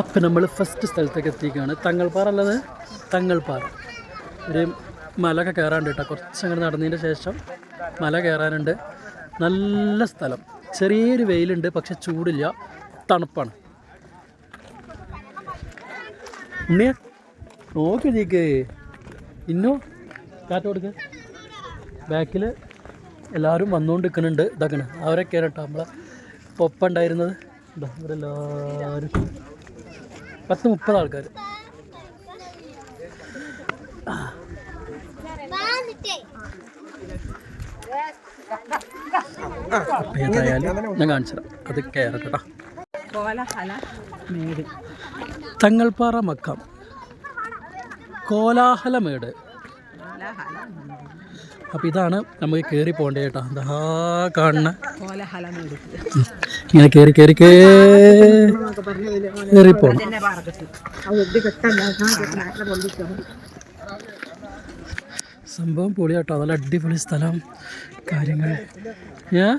അപ്പം നമ്മൾ ഫസ്റ്റ് സ്ഥലത്തേക്ക് എത്തിക്കുകയാണ് തങ്ങൾപ്പാറ അല്ലത് തങ്ങൾപ്പാറ ഒരു മലയൊക്കെ കയറാണ്ട് കേട്ടോ. കുറച്ചങ്ങോട്ട് നടന്നതിന് ശേഷം മല കയറാനുണ്ട് നല്ല സ്ഥലം. ചെറിയൊരു വെയിലുണ്ട് പക്ഷെ ചൂടില്ല. തണുപ്പാണ്. ഉണ്ണിയ നോക്കി നീക്ക് ഇന്നോ? കാറ്റ് കൊടുക്ക. ബാക്കിൽ എല്ലാവരും വന്നുകൊണ്ട് നിൽക്കുന്നുണ്ട് ഇതാക്കണ് അവരൊക്കെയാണ് കേട്ടോ നമ്മളെ ഒപ്പം ഉണ്ടായിരുന്നത് എല്ലാവരും പത്ത് മുപ്പത് ആൾക്കാർ ഞാൻ കാണിച്ചു അത് കയറട്ടെ തങ്ങൾപ്പാറ മക്കാം. കോലാഹലമേട്. അപ്പം ഇതാണ് നമുക്ക് കേറി പോകേണ്ടത് കേട്ടോ. എന്താ കാണുന്ന. ഇങ്ങനെ കയറി കയറി കയറി പോകണം സംഭവം പൊളിയാട്ടോ. നല്ല അടിപൊളി സ്ഥലം. കാര്യങ്ങൾ. ഏ?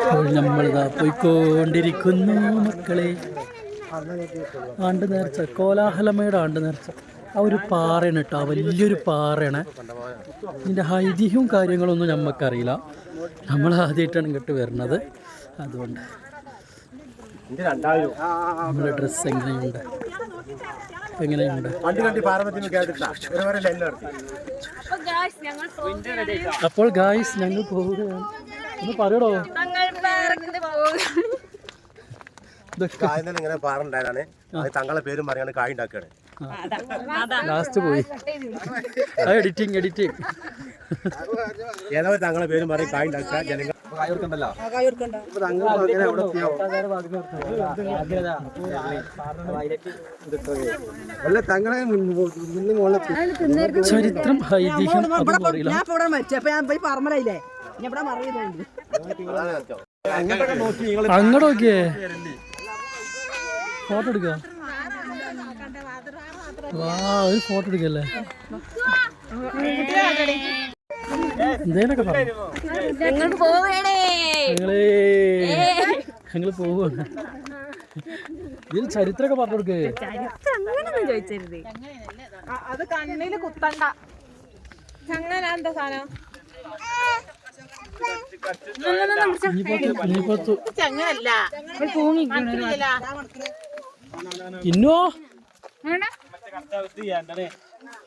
അപ്പോൾ നമ്മളിതാ പോയിക്കൊണ്ടിരിക്കുന്നു മക്കളെ. ആണ്ട് നേർച്ച കോലാഹലമയുടെ ആണ്ട് നേർച്ച. ആ ഒരു പാറയാണ് കേട്ടോ വലിയൊരു പാറയാണ്. ഇതിന്റെ ഐതിഹ്യവും കാര്യങ്ങളൊന്നും നമുക്കറിയില്ല നമ്മൾ ആദ്യമായിട്ടാണ് ഇങ്ങോട്ട് വരുന്നത്. അതുകൊണ്ട് നമ്മുടെ ഡ്രസ്സ് എങ്ങനെയുണ്ട്? എങ്ങനെയുണ്ട്? അപ്പോൾ ഗായ്സ് ഞങ്ങൾ പോവുകയാണ്. ഒന്ന് പറയടോ. ഇങ്ങനെ പാറുണ്ടായതാണ്. തങ്ങളെ പേരും പറയാണ് കായ് ഉണ്ടാക്കുകയാണ്. ലാസ്റ്റ് പോയി. എഡിറ്റിംഗ് എഡിറ്റിംഗ് ഏതാ തങ്ങളെ പേരും പറയും കായ് ഉണ്ടാക്കുക ജനങ്ങൾ ചരിത്രം ഐതിഹ്യം പറമ്പലായില്ലേ ഞാൻ ഇവിടെ മറിയുന്നുണ്ട് അങ്ങോട്ട് നോക്കിയേ. ഫോട്ടോ എടുക്ക. വാ ഒരു ഫോട്ടോ എടുക്കല്ലേ എന്തേലൊക്കെ പറഞ്ഞു ഞങ്ങൾ ഞങ്ങളേ ഞങ്ങൾ പോവാണ് ഇതിൽ ചരിത്രമൊക്കെ പറഞ്ഞു കൊടുക്കേ. അത് കണ്ണിൽ കുത്തണ്ട. ചങ്ങന സാധനം? സാധനം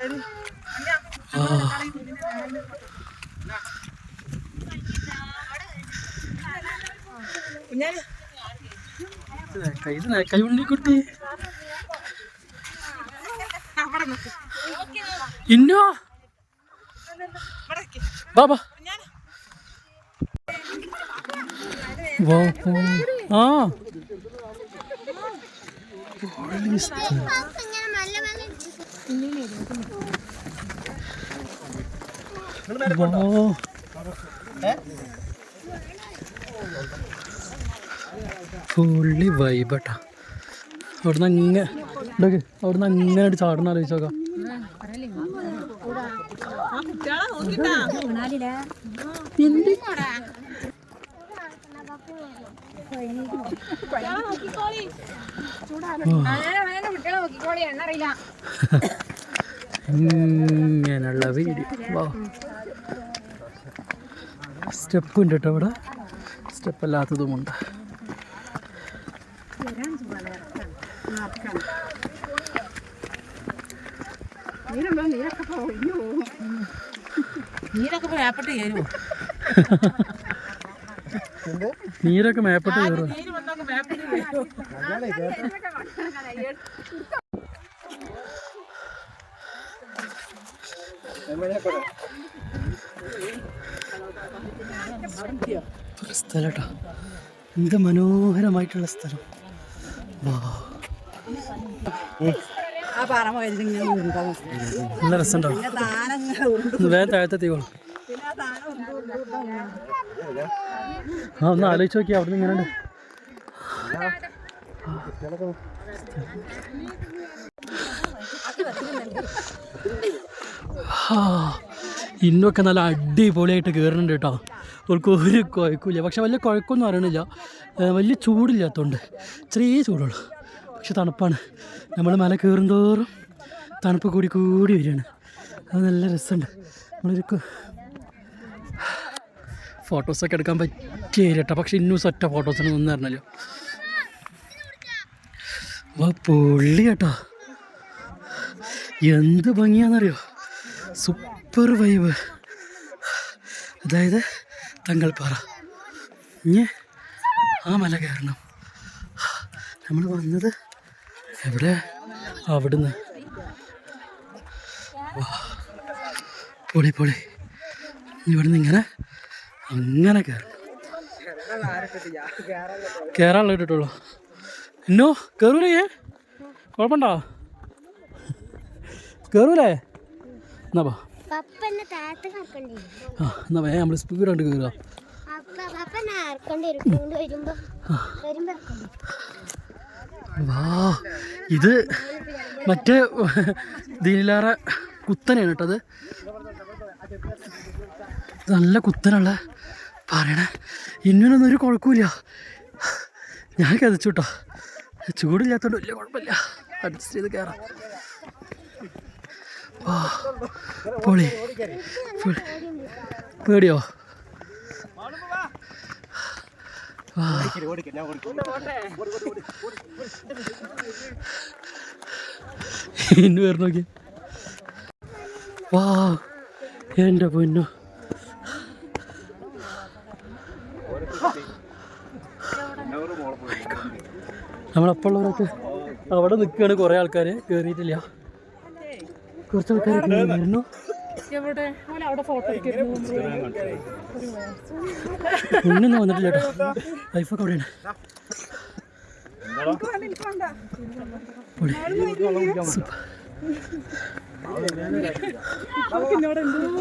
ആ. കൈ കൈ ഉണ്ണിക്കുട്ടി ഇന്നോ ബാബാ. ആ. ഫുള്ളി വൈബട്ടാ അവിടുന്ന് അങ്ങനെ ഇതൊക്കെ അവിടുന്ന് അങ്ങനെ ഒരു ചാടണ ആലോചിച്ച് നോക്കാം. ഇങ്ങനെയുള്ള വീഡിയോ വാ. സ്റ്റെപ്പ് ഉണ്ട് കേട്ടോ ഇവിടെ. സ്റ്റെപ്പ് അല്ലാത്തതുമുണ്ട് നീരൊക്കെ പോയാപ്പെട്ട് ചേരുവോ നീരൊക്കെ മേപ്പെട്ട് കയറുക സ്ഥലം കേട്ടോ എന്ത് മനോഹരമായിട്ടുള്ള സ്ഥലം. നല്ല രസമുണ്ടാവും വേറെ താഴത്തെത്തിക്കോളൂ ആ ഒന്ന് ആലോചിച്ച് നോക്കി അവിടെ നിന്ന് ഇങ്ങനെ ഇന്നൊക്കെ നല്ല അടിപൊളിയായിട്ട് കയറുന്നുണ്ട് കേട്ടോ. അവർക്ക് ഒരു കുഴക്കമില്ല പക്ഷെ വലിയ കുഴക്കമൊന്നും അറിയണില്ല. വലിയ ചൂടില്ലാത്തതുകൊണ്ട് ചെറിയ ചൂടുള്ളൂ. പക്ഷെ തണുപ്പാണ്. നമ്മൾ മല കയറും തണുപ്പ് കൂടി കൂടി വരികയാണ്. അത് നല്ല രസമുണ്ട്. നമ്മളൊരു ഫോട്ടോസൊക്കെ എടുക്കാൻ പറ്റിയ കേട്ടോ പക്ഷെ ഇന്നൂസ് ഒറ്റ ഫോട്ടോസിന് നിന്ന് തരണല്ലോ വാ പൊള്ളി കേട്ടോ. എന്ത് ഭംഗിയാണെന്നറിയോ സൂപ്പർ വൈബ്. അതായത് തങ്കൾപ്പാറ. ഇനി ആ മല കയറണം. നമ്മൾ വന്നത് എവിടെ? അവിടുന്ന്. പൊളി പൊളി. ഇവിടുന്ന് ഇങ്ങനെ അങ്ങനെ കയറണം കയറാനുള്ള ഇട്ടിട്ടുള്ളൂ. എന്നോ കയറൂലേ കുഴപ്പമുണ്ടോ? കയറൂലേ എന്നാ എന്നെ പേ നമ്മൾ സ്പീഡ് കണ്ട് കയറുക വാ. ഇത് മറ്റേ ഇതിലേറെ കുത്തനെയാണ് കേട്ടോ അത്. നല്ല കുത്തനുള്ള പറയണേ. ഇന്നൊന്നും ഒരു കുഴപ്പമില്ല. ഞാൻ കതച്ചു കേട്ടോ. ചൂടില്ലാത്തതുകൊണ്ട് വലിയ കുഴപ്പമില്ല. അഡ്ജസ്റ്റ് ചെയ്ത് കയറാം ഓ പൊളി. പേടിയോ? ഇന്ന് വരണോക്കി വാ എന്റെ പൊന്നു. നമ്മളപ്പോൾ ഉള്ളവരൊക്കെ അവിടെ നിൽക്കുകയാണ് കുറേ ആൾക്കാർ. കയറിയിട്ടില്ല കുറച്ച് ആൾക്കാർ വരുന്നു ഒന്നും വന്നിട്ടില്ല കേട്ടോ. ലൈഫൊക്കെ അവിടെയാണ്. സൂപ്പർ. ഈ പറഞ്ഞിട്ട് ഇങ്ങനെ പറഞ്ഞ എന്നു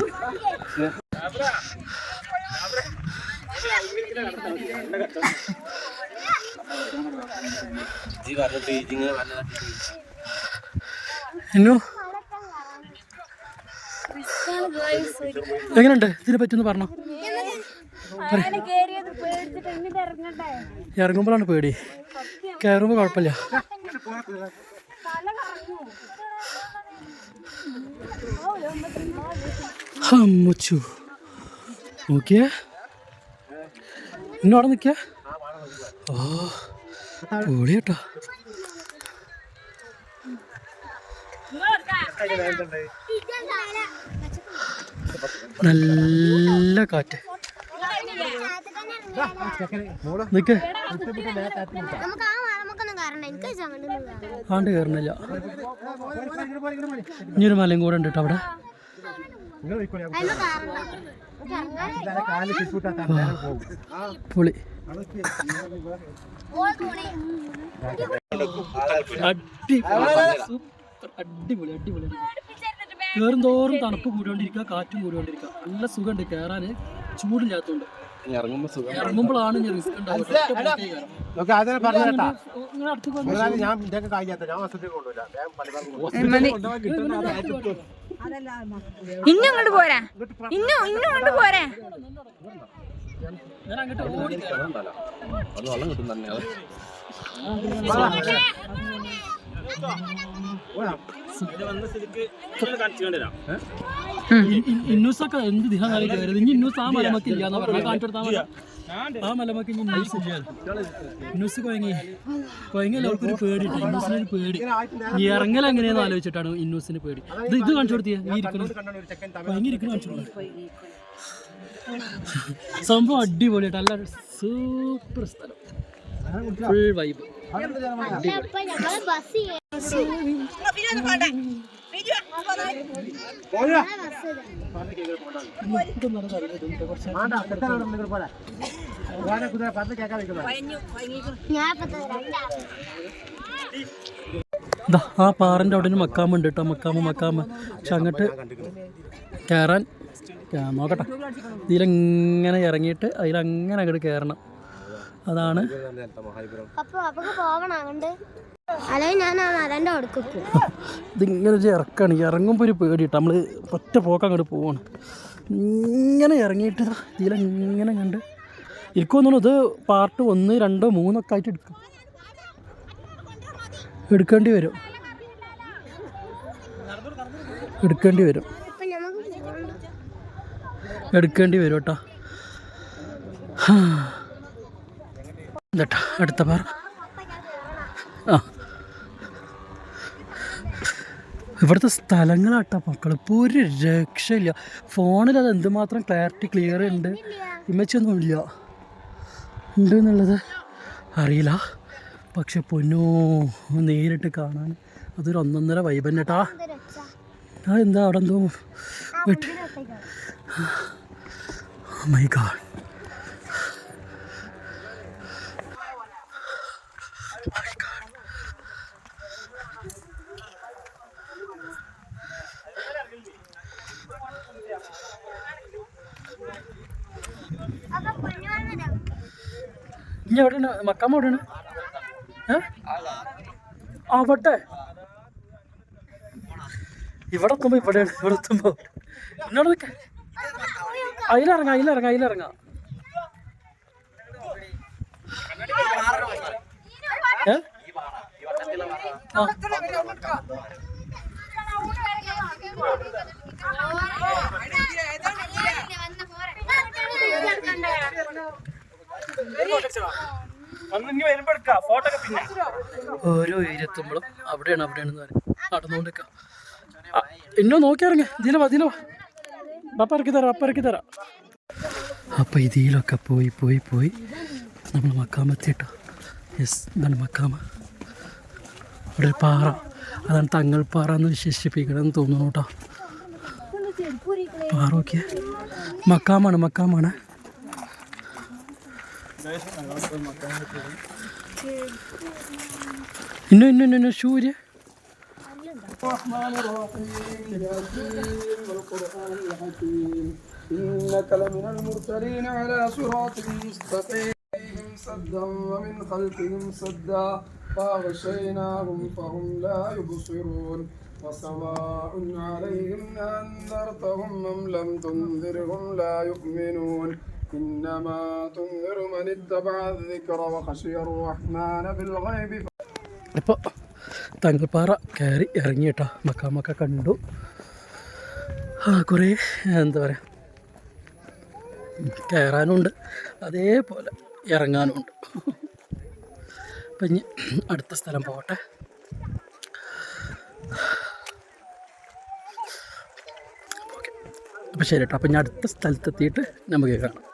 എങ്ങനെയുണ്ട്? ഇതിനെ പറ്റിയൊന്ന് പറഞ്ഞോ. ഇറങ്ങുമ്പോഴാണ് പേടി. കയറുമ്പോൾ കുഴപ്പമില്ല. അമ്മച്ചു. നോക്കിയേ. ഇന്നവിടെ നിൽക്കുക ഓ. പൊളി കേട്ടോ നല്ല കാറ്റ്. നിക്ക്. ആണ്ട് കയറണില്ല ഇനിയൊരു മലയും കൂടെ ഉണ്ട് കേട്ടോ അവിടെ. പുളി. സൂപ്പർ അടിപൊളി അടിപൊളി കയറും തോറും തണുപ്പ് കൂടിക്കൊണ്ടിരിക്കുക കാറ്റും കൂടിക്കൊണ്ടിരിക്കുക. നല്ല സുഖമുണ്ട്. കയറാൻ ചൂടില്ലാത്തതുകൊണ്ട്. ഇറങ്ങുമ്പോ സുഖം. ഇറങ്ങുമ്പോഴാണ് ഞാൻ റിസ്ക് ഉണ്ടാവുക. ഇന്നും ഇങ്ങോട്ട് പോരാ. ഇന്നും ഇന്നും കൊണ്ട് പോരാ. ഞാൻ അങ്ങോട്ട് ഓടി അതുണ്ടല്ലോ. അത് വെള്ളം കിട്ടും തന്നെ ഇന്നൂസൊക്കെ എന്ത് ഇനി ഇന്നൂസ് ആ മലമക്ക് ഇല്ല എന്ന് പറഞ്ഞാൽ കാണിച്ചു കൊടുത്താൽ മതി. ആ മലമക്ക് ഇനി ഇന്നൂസ് ഇല്ല. ഇന്നൂസ് കൊയങ്ങി. കൊയങ്ങിയല്ല അവർക്കൊരു പേടി. ഇറങ്ങൽ എങ്ങനെയാന്ന് ആലോചിച്ചിട്ടാണ് ഇന്നൂസിന് പേടി. ഇത് ഇത് കാണിച്ചു കൊടുത്തിയ? കൊയങ്ങി കാണിച്ചു സംഭവം അടിപൊളിയായിട്ട് നല്ല സൂപ്പർ സ്ഥലം. ഫുൾ വൈബ് ആ പാറിന്റെ അവിടെ നിന്ന് മക്കാമുണ്ട് കേട്ടോ മക്കാമ മക്കാമ. പക്ഷെ അങ്ങോട്ട് കയറാൻ നോക്കട്ടെ. ഇതിലെങ്ങനെ ഇറങ്ങിയിട്ട് അതിലങ്ങനെ അങ്ങോട്ട് കയറണം അതാണ് ഇതിങ്ങനെ ഒരു ഇറക്കാണ്. ഇറങ്ങുമ്പോൾ ഒരു പേടിയിട്ട്. നമ്മൾ ഒറ്റ പോക്ക് അങ്ങോട്ട് പോവാണ്. ഇങ്ങനെ ഇറങ്ങിയിട്ട് ഇതിലെ ഇങ്ങനെ കണ്ട് എനിക്ക് തോന്നുന്നു. ഇത് പാർട്ട് ഒന്ന് രണ്ടോ മൂന്നൊക്കെ ആയിട്ട് എടുക്കും. എടുക്കേണ്ടി വരും. എടുക്കേണ്ടി വരും. എടുക്കേണ്ടി വരും കേട്ടോ. എന്താ അടുത്ത പാറ. ആ. ഇവിടുത്തെ സ്ഥലങ്ങളാട്ടോ മക്കൾ ഇപ്പോൾ ഒരു രക്ഷയില്ല. ഫോണിൽ അത് എന്തുമാത്രം ക്ലാരിറ്റി ക്ലിയർ ഉണ്ട്. ഇമച്ചൊന്നും ഇല്ല. ഉണ്ട് എന്നുള്ളത് അറിയില്ല. പക്ഷെ പൊന്നോ നേരിട്ട് കാണാൻ. അതൊരു ഒന്നൊന്നര വൈബ് തന്നെ കേട്ടാ ഇതൊരു ആ എന്താ അവിടെ എന്തോ വെട്ട് മൈ ഗാഡ് അപ്പൊ പൊന്നുവണ്ണനോ? ഇനി എവിടെയാണ്? മക്കാമ എവിടെയാണ്? അവിടെ ഇവിടെ എത്തുമ്പോ ഇവിടെയാണ്. ഇവിടെ എത്തുമ്പോ. എന്നോട് നിൽക്ക അതിലിറങ്ങാം അതിലിറങ്ങാം അതിലിറങ്ങാം ഏ? ആ. ഓരോ ഏരിയത്തുമ്പോഴും അവിടെയാണ് അവിടെയാണെന്ന് പറയും. നടന്നുകൊണ്ടിരിക്കുക ഇന്നോ നോക്കിയിറങ്ങ ഇതിലോ ഇതിലോ പപ്പ ഇറക്കി തരാം പപ്പ ഇറക്കി തരാം. അപ്പം ഇതിലൊക്കെ പോയി പോയി പോയി നമ്മൾ മക്കാമെത്തിയിട്ടോ യെസ് ഇതാണ് മക്കാമ. അവിടെ ഒരു പാറ. അതാണ് തങ്ങൾ പാറ എന്ന് വിശേഷിപ്പിക്കണമെന്ന് തോന്നുന്നു കേട്ടോ. പാറ ഓക്കെ മക്കാമാണ് മക്കാമാണ്. انه انه انه شو ده؟ الرحمن الرحيم ياسين والقرآن الحكيم إنك لمن المرسلين على صراط مستقيم سدا ومن خلفهم سدا فأغشيناهم فهم لا يبصرون. وسواء عليهم أنذرتهم أم لم تنذرهم لا يؤمنون. إنما تنذر من اتبع الذكر وخشي الرحمن بالغيب. ഇപ്പോൾ തങ്കൽപ്പാറ കയറി ഇറങ്ങി കേട്ടോ. മക്കാമൊക്കെ കണ്ടു. ആ കുറേ എന്താ പറയുക കയറാനുണ്ട്. അതേപോലെ ഇറങ്ങാനുമുണ്ട് അപ്പം ഇനി അടുത്ത സ്ഥലം പോകട്ടെ. ഓക്കെ. അപ്പം ശരി കേട്ടോ. അപ്പം ഇനി അടുത്ത സ്ഥലത്തെത്തിയിട്ട് നമുക്ക് കാണാം